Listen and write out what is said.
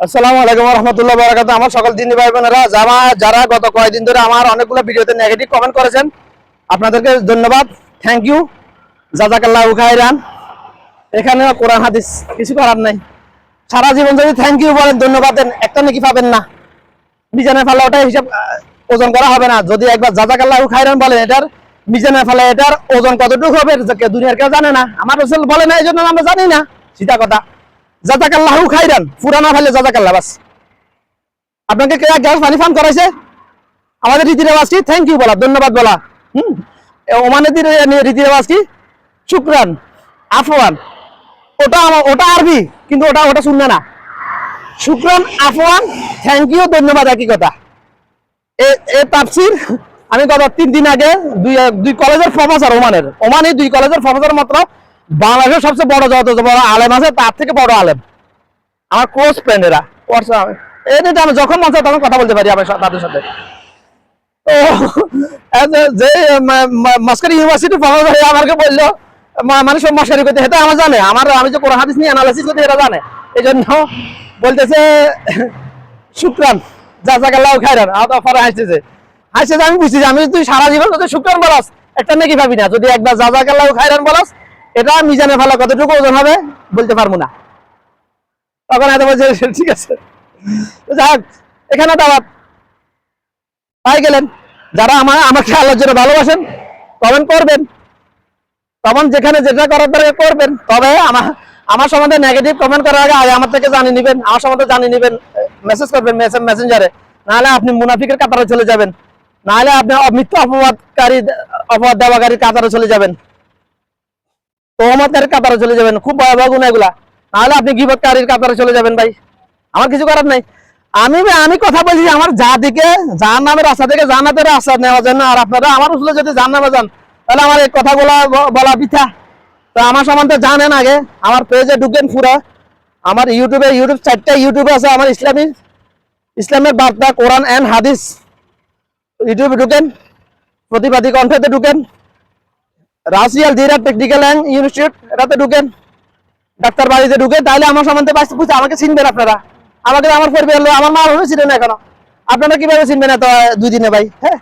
আসসালামু আলাইকুম রহমতুল্লাহ বারাকাত। আমার সকল দিনী ভাই বোনেরা, যারা যারা গত কয়েকদিন ধরে আমার অনেকগুলো ভিডিওতে নেগেটিভ কমেন্ট করেছেন, আপনাদেরকে ধন্যবাদ। থ্যাংক ইউ জাজাকাল্লাহ খাইরান এখানে কোরআন, হাদিস কিছু করার নাই। সারা জীবন যদি থ্যাংক ইউ বলেন, ধন্যবাদ দেন, একটা নাকি পাবেন না। মিজানের ফালা ওটা হিসাব ওজন করা হবে না। যদি একবার জাজাকাল্লাহ খাইরান বলেন, এটার মিজানের ফালা এটার ওজন কতটুকু হবে দুনিয়ার কেউ জানে না। আমার রসুল বলে না এই জন্য আমরা জানি না। সিধা কথা। জাজাকাল্লাহু খাইরান পুরানা ফেলে জাজাকাল্লাহ, বাস। আপনাকে কে গ্লাস পানি পান করাইছে? আমাদের রীতি রেওয়াজ কি? থ্যাংক ইউ বলা, ধন্যবাদ বলা। হুম? ওমানের রীতি রেওয়াজ কি? শুক্রান, আফওয়ান। ওটা ওটা আরবি, কিন্তু ওটা ওটা শুনবে না। শুক্রান, আফওয়ান থ্যাংক ইউ ধন্যবাদ, একই কথা। এ তাফসির, আমি গত তিন দিন আগে দুই দুই কলেজের প্রফেসর ওমানের ওমানে দুই কলেজের প্রফেসর মাত্র বাংলাদেশের সবচেয়ে বড় যত বড় আলেম আছে, তার থেকে বড় আলেম। আমার ক্লোজ ফ্রেন্ডেরা পড়ছে আমি এমনিতে আমি যখন মন তখন কথা বলতে পারি আমার তাদের সাথে। যে- যে মাস্কারি ইউনিভার্সিটি প্রফেসর আমাকে বলল, মা- মানে সব মাস্কারি করতে হেতে আমার জানে। আমার, আমি যে কোরআন, হাদিস নিয়ে অ্যানালাইসিস করতে, এটা জানে। এই জন্য বলতেছে, শুক্রান, জাজাকাল্লাহ খাইরান আমার পরে হাসতেছে। হাসতেছে, আমি বুঝতেছি, আমি তুই সারা জীবন যদি শুক্রান বলাস। একটা নাকি ভাবি না। যদি একবার জাজাকাল্লাহ খাইরান বলাস এটা মিজানে ফেলা কতটুকু ওজন হবে, বলতে পারব না। তখন এত বলছে ঠিক আছে। যাক এখানে দাওয়াত পাই গেলেন। যারা আমার, আমাকে আল্লাহর জন্য ভালোবাসেন কমেন্ট করবেন। তখন যেখানে যেটা করার দরকার করবেন। তবে আমার আমার সম্বন্ধে নেগেটিভ কমেন্ট করার আগে আগে আমার থেকে জানিয়ে নেবেন, আমার সম্বন্ধে জানিয়ে নেবেন মেসেজ করবেন মেসেঞ্জারে নাহলে আপনি মুনাফিকের কাতারে চলে যাবেন। নাহলে আপনি মিথ্যা অপবাদকারী, অপবাদ দেওয়াকারী কাতারে চলে যাবেন। তোহমতের কাতারে চলে যাবেন। খুব ভয়াবহ গুণ এগুলা। নাহলে আপনি গিবতকারীর কাতারে চলে যাবেন ভাই। আমার কিছু করার নাই। আমি আমি কথা বলছি, আমার যা দিকে যার নামের রাস্তা থেকে জান্নাতের রাস্তা নেওয়া যায় না আর আপনারা আমার উসলে যদি জান নামে যান, তাহলে আমার এই কথাগুলো বলা পিঠা। তো আমার সম্বন্ধে জানেন আগে। আমার পেজে ঢুকেন পুরো। আমার ইউটিউবে, ইউটিউব চারটা ইউটিউবে আছে আমার ইসলামী, ইসলামের বার্তা, কোরআন এন্ড হাদিস। ইউটিউবে ঢুকেন। প্রতিবাদী কণ্ঠেতে ঢুকেন। রাশিয়াল জিরা টেকনিক্যাল অ্যান্ড ইনস্টিটিউট এটাতে ঢুকেন। ডাক্তার বাড়িতে ঢুকে তাহলে আমার সম্বন্ধে বাঁচতে বুঝতে আমাকে চিনবেন আপনারা। আমাকে আমার পরিবার আমার মা হলে না এখনও। আপনারা কীভাবে চিনবেন এত দুই দিনে ভাই হ্যাঁ?